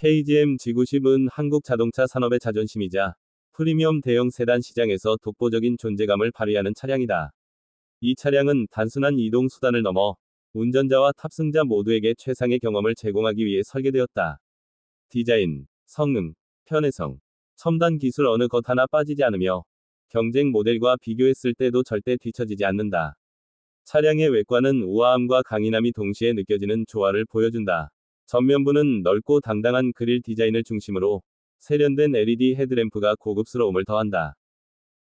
KGM G90은 한국 자동차 산업의 자존심이자 프리미엄 대형 세단 시장에서 독보적인 존재감을 발휘하는 차량이다. 이 차량은 단순한 이동 수단을 넘어 운전자와 탑승자 모두에게 최상의 경험을 제공하기 위해 설계되었다. 디자인, 성능, 편의성, 첨단 기술 어느 것 하나 빠지지 않으며 경쟁 모델과 비교했을 때도 절대 뒤처지지 않는다. 차량의 외관은 우아함과 강인함이 동시에 느껴지는 조화를 보여준다. 전면부는 넓고 당당한 그릴 디자인을 중심으로 세련된 LED 헤드램프가 고급스러움을 더한다.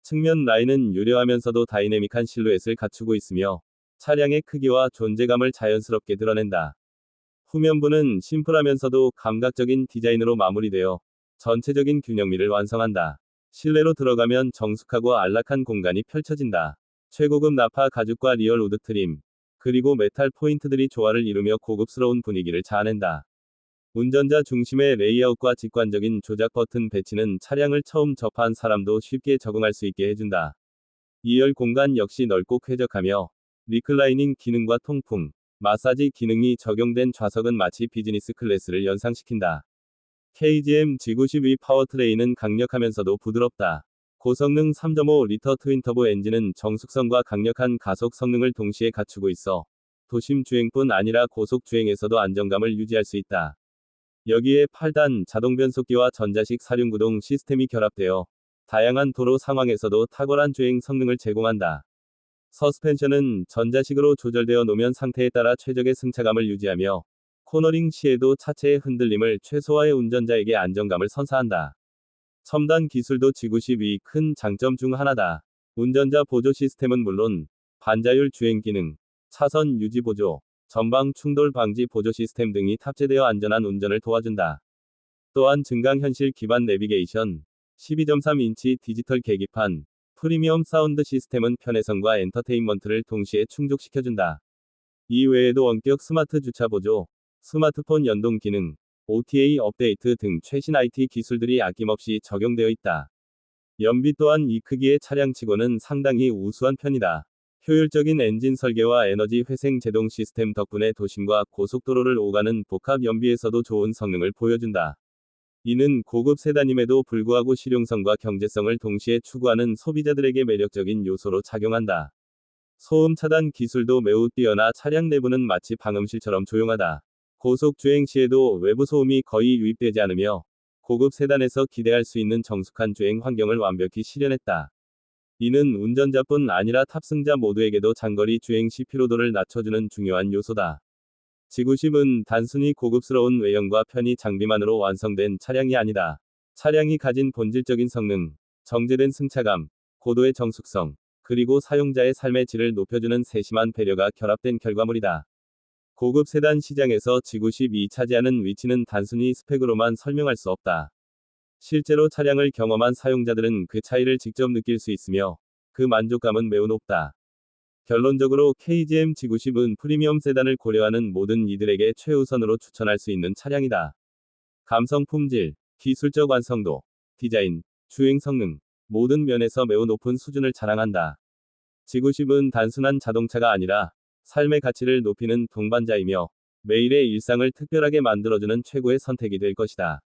측면 라인은 유려하면서도 다이내믹한 실루엣을 갖추고 있으며 차량의 크기와 존재감을 자연스럽게 드러낸다. 후면부는 심플하면서도 감각적인 디자인으로 마무리되어 전체적인 균형미를 완성한다. 실내로 들어가면 정숙하고 안락한 공간이 펼쳐진다. 최고급 나파 가죽과 리얼 우드 트림, 그리고 메탈 포인트들이 조화를 이루며 고급스러운 분위기를 자아낸다. 운전자 중심의 레이아웃과 직관적인 조작 버튼 배치는 차량을 처음 접한 사람도 쉽게 적응할 수 있게 해준다. 2열 공간 역시 넓고 쾌적하며 리클라이닝 기능과 통풍, 마사지 기능이 적용된 좌석은 마치 비즈니스 클래스를 연상시킨다. KGM G92 파워트레인은 강력하면서도 부드럽다. 고성능 3.5리터 트윈터보 엔진은 정숙성과 강력한 가속 성능을 동시에 갖추고 있어 도심 주행뿐 아니라 고속 주행에서도 안정감을 유지할 수 있다. 여기에 8단 자동 변속기와 전자식 사륜구동 시스템이 결합되어 다양한 도로 상황에서도 탁월한 주행 성능을 제공한다. 서스펜션은 전자식으로 조절되어 노면 상태에 따라 최적의 승차감을 유지하며 코너링 시에도 차체의 흔들림을 최소화해 운전자에게 안정감을 선사한다. 첨단 기술도 G92 큰 장점 중 하나다. 운전자 보조 시스템은 물론 반자율 주행 기능, 차선 유지 보조, 전방 충돌 방지 보조 시스템 등이 탑재되어 안전한 운전을 도와준다. 또한 증강현실 기반 내비게이션, 12.3인치 디지털 계기판, 프리미엄 사운드 시스템은 편의성과 엔터테인먼트를 동시에 충족시켜준다. 이 외에도 원격 스마트 주차 보조, 스마트폰 연동 기능, OTA 업데이트 등 최신 IT 기술들이 아낌없이 적용되어 있다. 연비 또한 이 크기의 차량치고는 상당히 우수한 편이다. 효율적인 엔진 설계와 에너지 회생 제동 시스템 덕분에 도심과 고속도로를 오가는 복합 연비에서도 좋은 성능을 보여준다. 이는 고급 세단임에도 불구하고 실용성과 경제성을 동시에 추구하는 소비자들에게 매력적인 요소로 작용한다. 소음 차단 기술도 매우 뛰어나 차량 내부는 마치 방음실처럼 조용하다. 고속 주행 시에도 외부 소음이 거의 유입되지 않으며 고급 세단에서 기대할 수 있는 정숙한 주행 환경을 완벽히 실현했다. 이는 운전자뿐 아니라 탑승자 모두에게도 장거리 주행 시 피로도를 낮춰주는 중요한 요소다. 지구심은 단순히 고급스러운 외형과 편의 장비만으로 완성된 차량이 아니다. 차량이 가진 본질적인 성능, 정제된 승차감, 고도의 정숙성, 그리고 사용자의 삶의 질을 높여주는 세심한 배려가 결합된 결과물이다. 고급 세단 시장에서 G92이 차지하는 위치는 단순히 스펙으로만 설명할 수 없다. 실제로 차량을 경험한 사용자들은 그 차이를 직접 느낄 수 있으며 그 만족감은 매우 높다. 결론적으로 KGM G90은 프리미엄 세단을 고려하는 모든 이들에게 최우선으로 추천할 수 있는 차량이다. 감성 품질, 기술적 완성도, 디자인, 주행 성능, 모든 면에서 매우 높은 수준을 자랑한다. G90은 단순한 자동차가 아니라 삶의 가치를 높이는 동반자이며 매일의 일상을 특별하게 만들어주는 최고의 선택이 될 것이다.